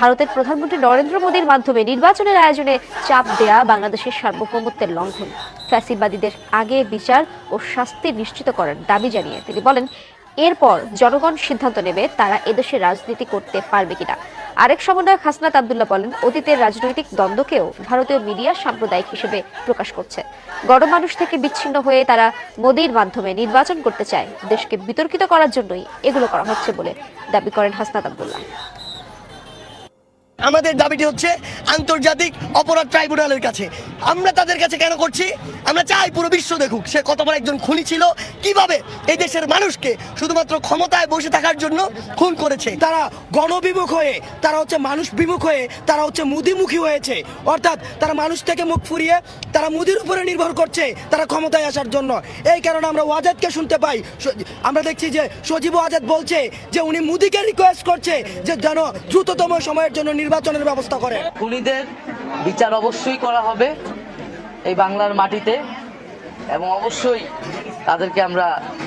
ভারতের প্রধানমন্ত্রী নরেন্দ্র মোদীর মাধ্যমে নির্বাচনের আয়োজনে চাপ দেয়া বাংলাদেশের সার্বভৌমত্বের লঙ্ঘন। ফ্যাসিবাদীদের আগে বিচার ও শাস্তি নিশ্চিত করার দাবি জানিয়ে তিনি বলেন, এরপর জনগণ সিদ্ধান্ত নেবে তারা এদেশে রাজনীতি করতে পারবে কিনা। আরেক সমন্বয়ক হাসনাত আবদুল্লাহ বলেন, অতীতের রাজনৈতিক দ্বন্দ্বকেও ভারতীয় মিডিয়া সাম্প্রদায়িক হিসেবে প্রকাশ করছে। গণমানুষ থেকে বিচ্ছিন্ন হয়ে তারা মোদীর মাধ্যমে নির্বাচন করতে চায়। দেশকে বিতর্কিত করার জন্যই এগুলো করা হচ্ছে বলে দাবি করেন হাসনাত আবদুল্লাহ। আমাদের দাবিটি হচ্ছে আন্তর্জাতিক অপরাধ ট্রাইব্যুনালের কাছে। আমরা তাদের কাছে কেন করছি? আমরা চাই পুরো বিশ্ব দেখুক সে কত বড় একজন খুনি ছিল, কীভাবে এই দেশের মানুষকে শুধুমাত্র ক্ষমতায় বসে থাকার জন্য খুন করেছে। তারা গণবিমুখ হয়ে, তারা হচ্ছে মানুষ বিমুখ হয়ে, তারা হচ্ছে মুদিমুখী হয়েছে। অর্থাৎ তারা মানুষ থেকে মুখ ফুরিয়ে, তারা মুদির উপরে নির্ভর করছে তারা ক্ষমতায় আসার জন্য। এই কারণে আমরা ওয়াজেদকে শুনতে পাই। আমরা দেখছি যে সজীব ওয়াজেদ বলছে যে উনি মুদিকে রিকোয়েস্ট করছে যে যেন দ্রুততম সময়ের জন্য নির্বাচনের ব্যবস্থা করে। খুনিদের বিচার অবশ্যই করা হবে এই বাংলার মাটিতে এবং অবশ্যই তাদেরকে আমরা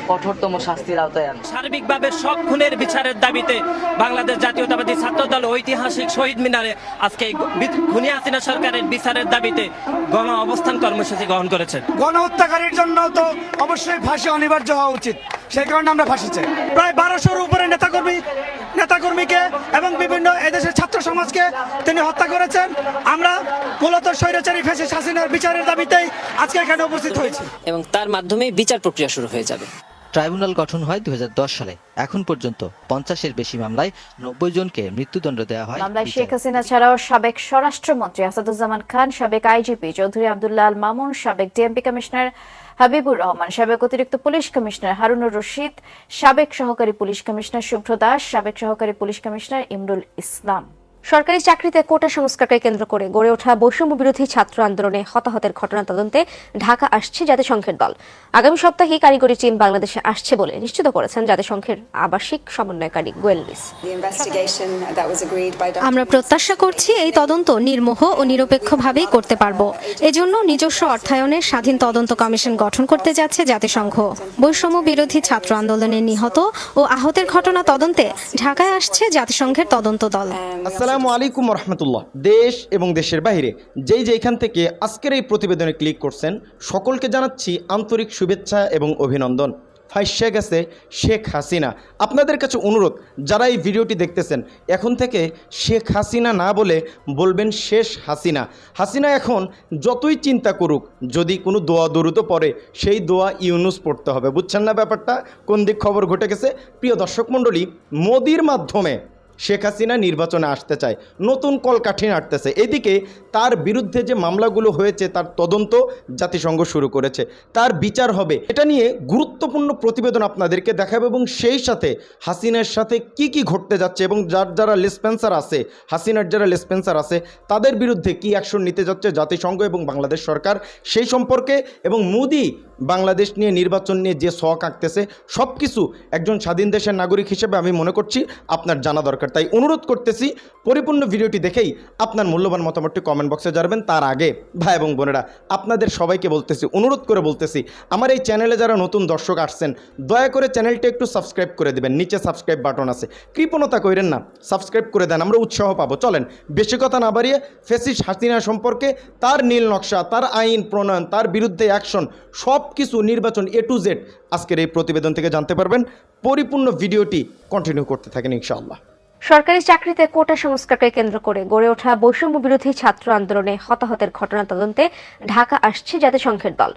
কঠোরতম শাস্তির আওতায় আনব। সার্বিকভাবে সব খুনের বিচারের দাবিতে বাংলাদেশ জাতীয়তাবাদী ছাত্র দল ঐতিহাসিক শহীদ মিনারে আজকে খুনি হাসিনা সরকারের বিচারের দাবিতে গণ অবস্থান কর্মসূচি গ্রহণ করেছেন। গণহত্যাকারীর জন্য তো অবশ্যই ফাঁসি অনিবার্য হওয়া উচিত। সেই কারণে আমরা ফাঁসি চাই। প্রায় বারোশোর উপরে নেতাকর্মী নেতাকর্মীকে এবং বিভিন্ন এদেশের ছাত্র সমাজকে তিনি হত্যা করেছেন। আমরা মূলত স্বৈরাচারী ফেসে হাসিনার বিচারের দাবিতেই আজকে এখানে উপস্থিত হয়েছি। এবং তার মাধ্যমে বিচার প্রক্রিয়া শুরু হয়ে যাবে। ট্রাইব্যুনাল গঠন হয় দুই হাজার দশ সালে। এখন পর্যন্ত পঞ্চাশের বেশি মামলায় নব্বই জনকে মৃত্যুদণ্ড দেওয়া হয় মামলায় শেখ হাসিনা ছাড়াও সাবেক স্বরাষ্ট্রমন্ত্রী আসাদুজ্জামান খান সাবেক আইজিপি চৌধুরী আব্দুল্লাহ আল মামুন সাবেক ডিএমপি কমিশনার হাবিবুর রহমান, সাবেক অতিরিক্ত পুলিশ কমিশনার হারুনুর রশিদ, সাবেক সহকারী পুলিশ কমিশনার শুভ্র দাস, সাবেক সহকারী পুলিশ কমিশনার ইমরুল ইসলাম। সরকারি চাকরিতে কোটা সংস্কারকে কেন্দ্র করে গড়ে ওঠা বৈষম্য বিরোধী ছাত্র আন্দোলনে হতাহতের ঘটনা তদন্তে ঢাকা আসছে জাতিসংঘের দল। আগামী সপ্তাহে কারিগরি টিম বাংলাদেশে আসছে বলে নিশ্চিত করেছেন জাতিসংঘের আবাসিক সমন্বয়কারী Gwyn Lewis The investigation that was agreed by Dr. আমরা প্রত্যাশা করছি এই তদন্ত নির্মোহ ও নিরপেক্ষভাবেই করতে পারব। এজন্য নিজস্ব অর্থায়নে স্বাধীন তদন্ত কমিশন গঠন করতে যাচ্ছে জাতিসংঘ। বৈষম্য বিরোধী ছাত্র আন্দোলনে নিহত ও আহতের ঘটনা তদন্তে ঢাকায় আসছে জাতিসংঘের তদন্ত দল। আসসালামু আলাইকুম রহমতুল্লাহ দেশ এবং দেশের বাইরে, যেই যেখান থেকে আজকের এই প্রতিবেদনে ক্লিক করছেন, সকলকে জানাচ্ছি আন্তরিক শুভেচ্ছা এবং অভিনন্দন। ফাইসে গেছে শেখ হাসিনা। আপনাদের কাছে অনুরোধ, যারা এই ভিডিওটি দেখতেছেন, এখন থেকে শেখ হাসিনা না বলে বলবেন শেষ হাসিনা। হাসিনা এখন যতই চিন্তা করুক, যদি কোনো দোয়া দরুদও পড়ে, সেই দোয়া ইউনুস পড়তে হবে। বুঝছেন না ব্যাপারটা? কোন দিক খবর ঘটে গেছে? প্রিয় দর্শক মণ্ডলী, মোদির মাধ্যমে শেখ হাসিনা নির্বাচনে আসতে চায়। নতুন কলকাঠি নাড়তেছে। এদিকে তার বিরুদ্ধে যে মামলাগুলো হয়েছে, তার তদন্ত জাতিসংঘ শুরু করেছে। তার বিচার হবে। এটা নিয়ে গুরুত্বপূর্ণ প্রতিবেদন আপনাদেরকে দেখাবে এবং সেই সাথে হাসিনার সাথে কি কি ঘটতে যাচ্ছে এবং যার যারা লেসপেন্সার আছে, হাসিনার যারা লেসপেন্সার আছে, তাদের বিরুদ্ধে কি অ্যাকশন নিতে যাচ্ছে জাতিসংঘ এবং বাংলাদেশ সরকার সেই সম্পর্কে এবং মোদি বাংলাদেশ নিয়ে নির্বাচন নিয়ে যে শখ আঁকতেছে সব কিছু একজন স্বাধীন দেশের নাগরিক হিসেবে আমি মনে করছি আপনার জানা দরকার। তাই অনুরোধ করতেছি, পরিপূর্ণ ভিডিওটি দেখেই আপনার মূল্যবান মতামতটি কমেন্ট বক্সে জানাবেন। তার আগে, ভাই এবং বোনেরা, আপনাদের সবাইকে বলতেছি, অনুরোধ করে বলতেছি, আমার এই চ্যানেলে যারা নতুন দর্শক আসছেন, দয়া করে চ্যানেলটি একটু সাবস্ক্রাইব করে দেবেন। নিচে সাবস্ক্রাইব বাটন আছে। কৃপণতা কইরেন না সাবস্ক্রাইব করে দেন, আমরা উৎসাহ পাবো। চলেন, বেশি কথা না বাড়িয়ে ফেসিস হাসিনা সম্পর্কে, তার নীল নকশা, তার আইন প্রণয়ন, তার বিরুদ্ধে অ্যাকশন সব কিছু নির্বাচন এ টু জেড আজকের এই প্রতিবেদন থেকে জানতে পারবেন। পরিপূর্ণ ভিডিওটি কন্টিনিউ করতে থাকেন ইনশাআল্লাহ। সরকারি চাকরিতে কোটা সংস্কারকে কেন্দ্র করে গড়ে ওঠা বৈষম্য বিরোধী ছাত্র আন্দোলনে হতাহতের ঘটনা তদন্তে ঢাকা আসছে জাতিসংঘের দল।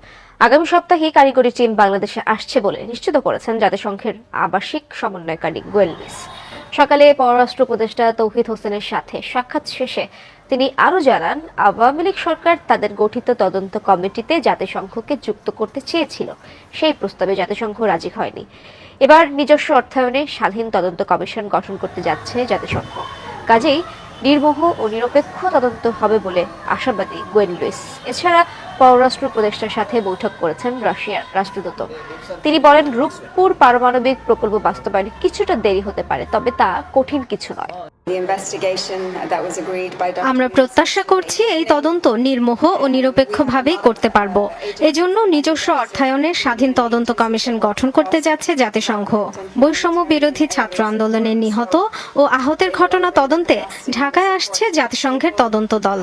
আগামী সপ্তাহে কারিগরি টিম বাংলাদেশে আসছে বলে নিশ্চিত করেছেন জাতিসংঘের আবাসিক সমন্বয়কারী গোয়েল সকালে পররাষ্ট্র উপদেষ্টা তৌহিদ হোসেনের সাথে সাক্ষাৎ শেষে তিনি আরও জানান, আওয়ামী লীগ সরকার তাদের গঠিত তদন্ত কমিটিতে জাতিসংঘকে যুক্ত করতে চেয়েছিল। সেই প্রস্তাবে জাতিসংঘ রাজি হয়নি। এবার নিজস্ব অর্থায়নে স্বাধীন তদন্ত কমিশন গঠন করতে যাচ্ছে জাতিসংঘ। কাজেই নির্মোহ ও নিরপেক্ষ তদন্ত হবে বলে আশাবাদী গোয়েন লুইস। এছাড়া পররাষ্ট্র উপদেষ্টার সাথে বৈঠক করেছেন রাশিয়ার রাষ্ট্রদূত। তিনি বলেন, রূপপুর পারমাণবিক প্রকল্প বাস্তবায়নে কিছুটা দেরি হতে পারে, তবে তা কঠিন কিছু নয়। আমরা প্রত্যাশা করছি এই তদন্ত নির্মোহ ও নিরপেক্ষভাবেই করতে পারব। এজন্য নিজস্ব অর্থায়নে স্বাধীন তদন্ত কমিশন গঠন করতে যাচ্ছে জাতিসংঘ। বৈষম্য বিরোধী ছাত্র আন্দোলনে নিহত ও আহতের ঘটনা তদন্তে ঢাকায় আসছে জাতিসংঘের তদন্ত দল।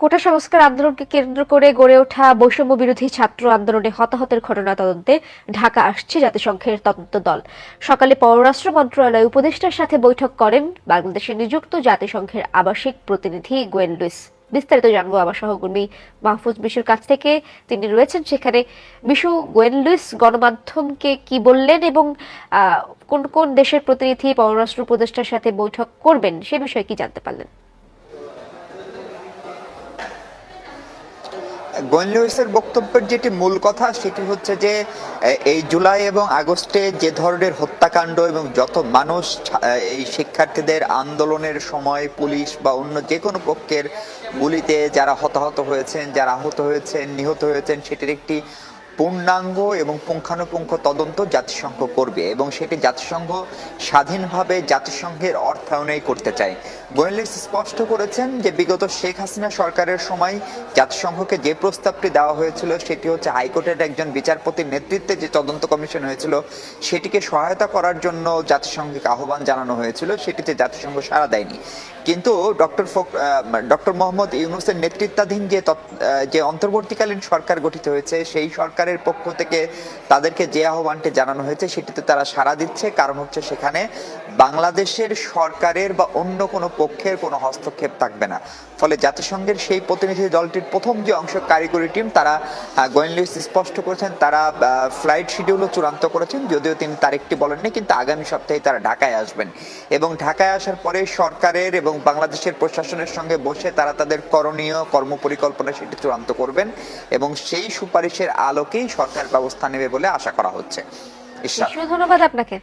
কোটা সংস্কার আন্দোলনকে কেন্দ্র করে গড়ে ওঠা বৈষম্য বিরোধী ছাত্র আন্দোলনে হতাহতের ঘটনা তদন্তে ঢাকা আসছে জাতিসংঘের তদন্ত দল। সকালে পররাষ্ট্র মন্ত্রণালয় উপদেষ্টার সাথে বৈঠক করেন বাংলাদেশে নিযুক্ত জাতিসংঘের আবাসিক প্রতিনিধি গোয়েন লুইস। বিস্তারিত জানব আমার সহকর্মী মাহফুজ বিশুর কাছ থেকে। তিনি রয়েছেন সেখানে। বিশু গোয়েন লুইস, গণমাধ্যমকে কি বললেন এবং কোন কোন দেশের প্রতিনিধি পররাষ্ট্র উপদেষ্টার সাথে বৈঠক করবেন সে বিষয়ে কি জানতে পারলেন? গোয়েন লুইসের বক্তব্যের যেটি মূল কথা, সেটি হচ্ছে যে এই জুলাই এবং আগস্টে যে ধরনের হত্যাকাণ্ড এবং যত মানুষ এই শিক্ষার্থীদের আন্দোলনের সময় পুলিশ বা অন্য যে কোনো পক্ষের গুলিতে যারা হতাহত হয়েছেন, যারা আহত হয়েছেন, নিহত হয়েছেন, সেটির একটি পূর্ণাঙ্গ এবং পুঙ্খানুপুঙ্খ তদন্ত জাতিসংঘ করবে এবং সেটি জাতিসংঘ স্বাধীনভাবে জাতিসংঘের অর্থায়নেই করতে চায়। গোয়েনলিস স্পষ্ট করেছেন যে বিগত শেখ হাসিনা সরকারের সময় জাতিসংঘকে যে প্রস্তাবটি দেওয়া হয়েছিল সেটি হচ্ছে হাইকোর্টের একজন বিচারপতির নেতৃত্বে যে তদন্ত কমিশন হয়েছিল, সেটিকে সহায়তা করার জন্য জাতিসংঘকে আহ্বান জানানো হয়েছিল, সেটিতে জাতিসংঘ সাড়া দেয়নি। কিন্তু ডক্টর ডক্টর মোহাম্মদ ইউনুসের নেতৃত্বাধীন যে যে অন্তর্বর্তীকালীন সরকার গঠিত হয়েছে, সেই সরকারের পক্ষ থেকে তাদেরকে যে আহ্বানটি জানানো হয়েছে, সেটিতে তারা সাড়া দিচ্ছে। কারণ হচ্ছে সেখানে বাংলাদেশের সরকারের বা অন্য কোনো পক্ষের কোনো হস্তক্ষেপ থাকবে না। ফলে জাতিসংঘের সেই প্রতিনিধি দলটির প্রথম যে অংশ কারিগরি টিম, তারা গোয়েনলিস স্পষ্ট করেছেন, তারা ফ্লাইট শিডিউলও চূড়ান্ত করেছেন, যদিও তিনি তারিখটি বলেননি কিন্তু আগামী সপ্তাহে তারা ঢাকায় আসবেন। এবং ঢাকায় আসার পরে সরকারের এবং বাংলাদেশের প্রশাসনের সঙ্গে বসে তারা তাদের করণীয় কর্মপরিকল্পনা সেটি চূড়ান্ত করবেন এবং সেই সুপারিশের আলোকেই সরকার ব্যবস্থা নেবে বলে আশা করা হচ্ছে। ধন্যবাদ আপনাকে।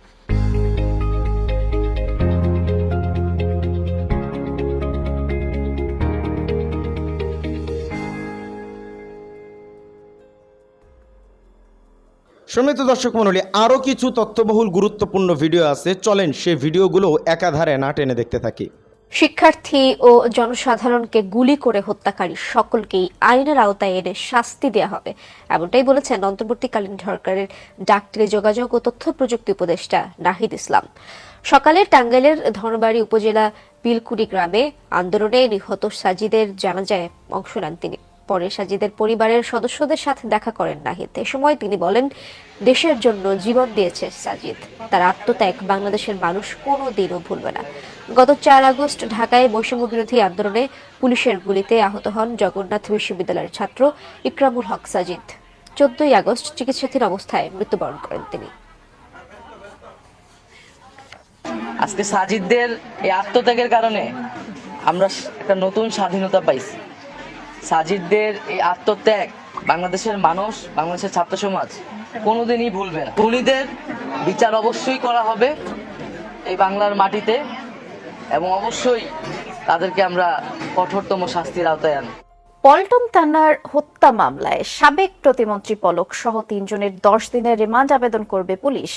সম্মিলিত দর্শক মণ্ডলী আরও কিছু তথ্যবহুল গুরুত্বপূর্ণ ভিডিও আছে। চলেন সে ভিডিওগুলো একাধারে না টেনে দেখতে থাকি। শিক্ষার্থী ও জনসাধারণকে গুলি করে হত্যাকারী সকলকেই আইনের আওতায় এনে শাস্তি দেওয়া হবে। এমনটাই বলেছেন অন্তর্বর্তীকালীন সরকারের ডাক্তারি যোগাযোগ ও তথ্য প্রযুক্তি উপদেষ্টা নাহিদ ইসলাম। সকালে টাঙ্গাইলের ধনবাড়ি উপজেলা বিলকুড়ি গ্রামে আন্দোলনে নিহত সাজিদের জানাজায় অংশ নেন তিনি। পরে সাজিদের পরিবারের সদস্যদের সাথে দেখা করেন নাহিদ। এ সময় তিনি বলেন, দেশের জন্য জীবন দিয়েছে সাজিদ। তার আত্মত্যাগ বাংলাদেশের মানুষ কোনো দিনও ভুলবে না। গত চার আগস্ট ঢাকায় বৈষম্য বিরোধী আন্দোলনে পুলিশের গুলিতে আহত হন জগন্নাথ বিশ্ববিদ্যালয়ের ছাত্র ইকরামুল হক সাজিদ। চোদ্দই আগস্ট চিকিৎসাধীন অবস্থায় মৃত্যুবরণ করেন তিনি। আজকে সাজিদদের এই আত্মত্যাগের কারণে আমরা একটা নতুন স্বাধীনতা পাইছি। সাজিদদের এই আত্মত্যাগ বাংলাদেশের মানুষ, বাংলাদেশের ছাত্র সমাজ কোনোদিনই ভুলবে না। খুনিদের বিচার অবশ্যই করা হবে এই বাংলার মাটিতে এবং অবশ্যই তাদেরকে আমরা কঠোরতম শাস্তির আওতায় আনব। পল্টন থানার হত্যা মামলায় সাবেক প্রতিমন্ত্রী পলক সহ তিনজনের দশ দিনের রিমান্ড আবেদন করবে পুলিশ।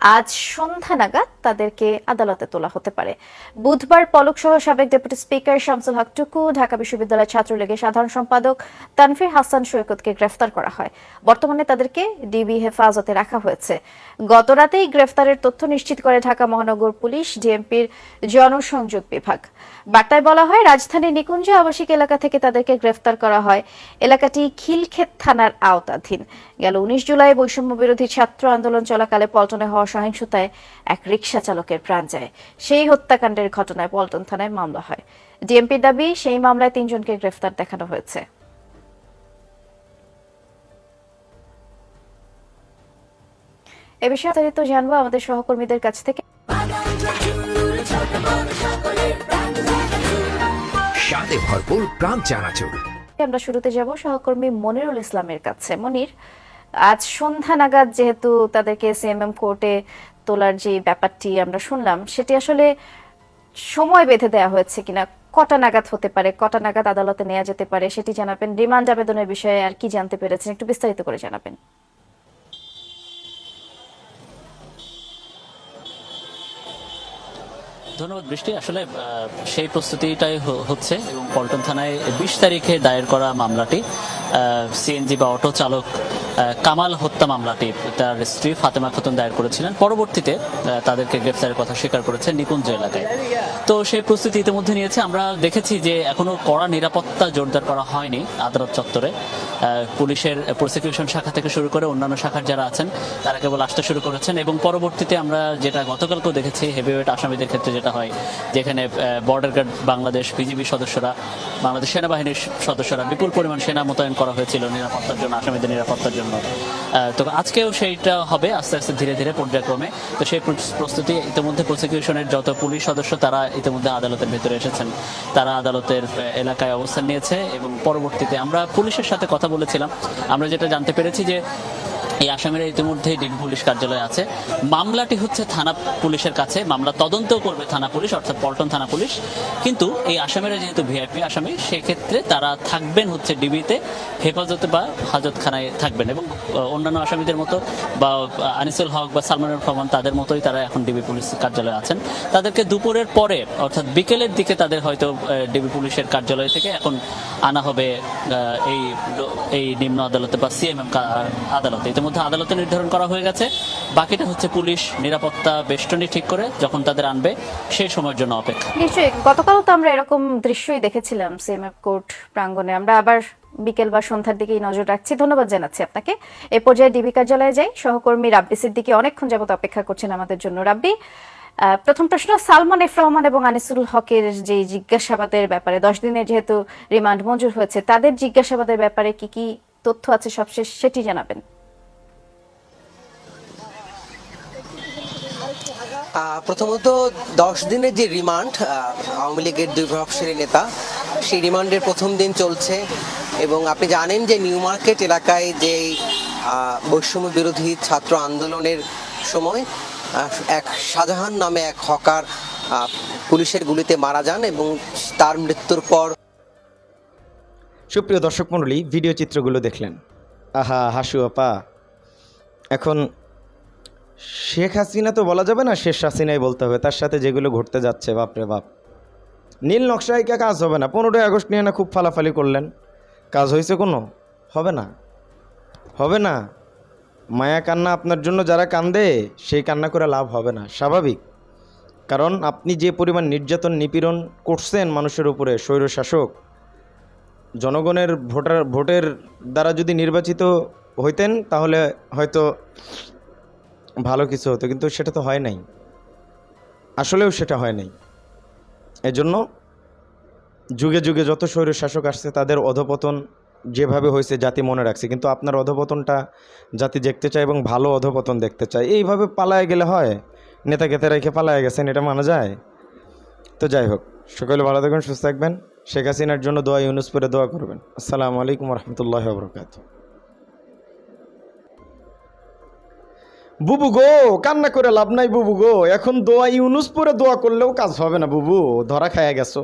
আজ সন্ধ্যা নাগাদ তাদেরকে আদালতে তোলা হতে পারে। বুধবার পলক সহ সাবেক ডেপুটি স্পিকার শামসুল হক টুকু, ঢাকা বিশ্ববিদ্যালয় ছাত্রলীগের সাধারণ সম্পাদক তানফির হাসান সৈকতকে গ্রেফতার করা হয়। বর্তমানে তাদেরকে ডিবি হেফাজতে রাখা হয়েছে। গতরাতেই গ্রেফতারের তথ্য নিশ্চিত করে ঢাকা মহানগর পুলিশ, ডিএমপির জনসংযোগ বিভাগ। বার্তায় বলা হয়, রাজধানীর নিকুঞ্জ আবাসিক এলাকা থেকে তাদেরকে গ্রেফতার করা হয়। এলাকাটি খিলক্ষেত থানার আওতাধীন। গেল উনিশ জুলাই বৈষম্য বিরোধী ছাত্র আন্দোলন চলাকালে পল্টনে হওয়া সহিংসতায় এক রিকশা চালকের প্রাণ যায়। সেই হত্যাকাণ্ডের ঘটনায় পল্টন থানায় মামলা হয়। ডিএমপির দাবি সেই মামলায় তিনজনকে গ্রেফতার দেখানো হয়েছে। এ বিষয়ে বিস্তারিত জানব আমাদের সহকর্মীদের কাছ থেকে। স্বাদে ভরপুর প্রাণ চানাচুর। আমরা শুরুতে যাব সহকর্মী মনিরুল ইসলামের কাছে। মনির আজ সন্ধ্যা নাগাদ যেহেতু তাদেরকে সিএমএম কোর্টে তোলার যে ব্যাপারটি আমরা শুনলাম, সেটি আসলে সময় বেঁধে দেওয়া হয়েছে কিনা, কটা নাগাদ হতে পারে, কটা নাগাদ আদালতে নেওয়া যেতে পারে, সেটি জানাবেন। রিমান্ড আবেদনের বিষয়ে আর কি জানতে পেরেছেন, একটু বিস্তারিত করে জানাবেন। ধন্যবাদ বৃষ্টি। আসলে সেই প্রস্তুতিটাই হচ্ছে এবং পল্টন থানায় বিশ তারিখে দায়ের করা মামলাটি সিএনজি বা অটো চালক কামাল হত্যা মামলাটি, তার স্ত্রী ফাতেমা খাতুন দায়ের করেছিলেন। পরবর্তীতে তাদেরকে গ্রেফতারের কথা স্বীকার করেছে নিকুঞ্জ এলাকায়। তো সেই প্রস্তুতি ইতিমধ্যে নিয়েছে। আমরা দেখেছি যে এখনও কড়া নিরাপত্তা জোরদার করা হয়নি আদালত চত্বরে। পুলিশের প্রসিকিউশন শাখা থেকে শুরু করে অন্যান্য শাখার যারা আছেন, তারা কেবল আসতে শুরু করেছেন এবং পরবর্তীতে আমরা যেটা গতকালকেও দেখেছি হেভিওয়েট আসামিদের ক্ষেত্রে যেটা হয়, যেখানে বর্ডার গার্ড বাংলাদেশ বিজিবি সদস্যরা, বাংলাদেশ সেনাবাহিনীর সদস্যরা বিপুল পরিমাণ সেনা মোতায়েন করা হয়েছিল নিরাপত্তার জন্য, আসামিদের নিরাপত্তার জন্য। আহ, তো আজকেও সেইটা হবে আস্তে আস্তে ধীরে ধীরে পর্যায়ক্রমে। তো সেই প্রস্তুতি ইতিমধ্যে প্রসিকিউশনের যত পুলিশ সদস্য তারা ইতিমধ্যে আদালতের ভেতরে এসেছেন। তারা আদালতের এলাকায় অবস্থান নিয়েছে এবং পরবর্তীতে আমরা পুলিশের সাথে কথা বলেছিলাম। আমরা যেটা জানতে পেরেছি যে এই আসামিরা ইতিমধ্যেই ডিবি পুলিশ কার্যালয়ে আছে। মামলাটি হচ্ছে থানা পুলিশের কাছে। মামলা তদন্ত করবে থানা পুলিশ, অর্থাৎ পল্টন থানা পুলিশ। কিন্তু এই আসামিরা যেহেতু ভিআইপি আসামি, সেক্ষেত্রে তারা থাকবেন হচ্ছে ডিবিতে হেফাজতে বা হাজতখানায় থাকবেন এবং অন্যান্য আসামিদের মতো বা আনিসুল হক বা সালমানুর রহমান তাদের মতোই তারা এখন ডিবি পুলিশ কার্যালয়ে আছেন। তাদেরকে দুপুরের পরে, অর্থাৎ বিকেলের দিকে তাদের হয়তো ডিবি পুলিশের কার্যালয় থেকে এখন আনা হবে এই এই নিম্ন আদালতে বা সিএমএম আদালতে। ইতিমধ্যে আদালতে নির্ধারণ করা হয়ে গেছে। বাকিটা হচ্ছে পুলিশ নিরাপত্তা বেষ্টনী ঠিক করে যখন তাদের আনবে সেই সময়ের জন্য অপেক্ষা। নিশ্চয়ই। গতকালও তো আমরা এরকম দৃশ্যই দেখেছিলাম সিএমএফ কোর্ট প্রাঙ্গণে। আমরা আবার বিকেল বা সন্ধ্যার দিকেই নজর রাখছি। ধন্যবাদ জানাচ্ছি আপনাকে। এ পর্যায়ে ডিবি কার্যালয়ে যাই। সহকর্মী রাব্বি সিদ্দিকি অনেকক্ষণ যাবত অপেক্ষা করছেন আমাদের জন্য। রাব্বি প্রথম প্রশ্ন, সালমান এফ রহমান এবং আনিসুল হকের যে জিজ্ঞাসাবাদের ব্যাপারে, দশ দিনের যেহেতু রিমান্ড মঞ্জুর হয়েছে, তাদের জিজ্ঞাসাবাদের ব্যাপারে কি কি তথ্য আছে সবশেষ সেটি জানাবেন। প্রথমত দশ দিনের যে রিমান্ড আওয়ামী লীগের দুই প্রভাবশালী নেতা, সেই রিমান্ডের প্রথম দিন চলছে এবং আপনি জানেন যে নিউ মার্কেট এলাকায় যে বৈষম্য বিরোধী ছাত্র আন্দোলনের সময় এক শাহজাহান নামে এক হকার পুলিশের গুলিতে মারা যান এবং তার মৃত্যুর পর সুপ্রিয় দর্শক মণ্ডলী ভিডিও চিত্রগুলো দেখলেন। আহা, হাসু আপা। এখন শেখ হাসিনা তো বলা যাবে না শেষ হাসিনাই বলতে হবে, তার সাথে যেগুলো ঘটতে যাচ্ছে বাপরে বাপ। নীল নকশায় কে কাজ হবে না? পনেরোই আগস্ট নিয়ে না খুব ফালাফালি করলেন। কাজ হয়েছে কোনো? হবে না। হবে না। মায়া কান্না আপনার জন্য যারা কান্দে, সেই কান্না করে লাভ হবে না। স্বাভাবিক। কারণ আপনি যে পরিমাণ নির্যাতন, নিপীড়ন করছেন মানুষের উপরে, স্বৈরশাসক, জনগণের ভোটার, ভোটের দ্বারা যদি নির্বাচিত হইতেন, তাহলে হয়তো ভালো কিছু হতো, কিন্তু সেটা তো হয় নাই। আসলেও সেটা হয় নাই। এজন্য যুগে যুগে যত স্বৈর শাসক আসছে, তাদের অধপতন যেভাবে হয়েছে, জাতি মনে রাখছে। কিন্তু আপনার অধপতনটা জাতি দেখতে চায় এবং ভালো অধপতন দেখতে চায়। এইভাবে পালায় গেলে হয়। নেতা গেতে রেখে পালায় গেছেন, এটা মানা যায়। তো যাই হোক, সকলে ভালো থাকবেন, সুস্থ থাকবেন। শেখ হাসিনার জন্য দোয়া ইউনুস পরে দোয়া করবেন। আসসালামু আলাইকুম রহমতুল্লাহ বরকাত বুবু গো, কান্না করে লাভ নাই বুবু গো। এখন দোয়া ইউনুস পরে দোয়া করলেও কাজ হবে না বুবু, ধরা খায়া গেছো।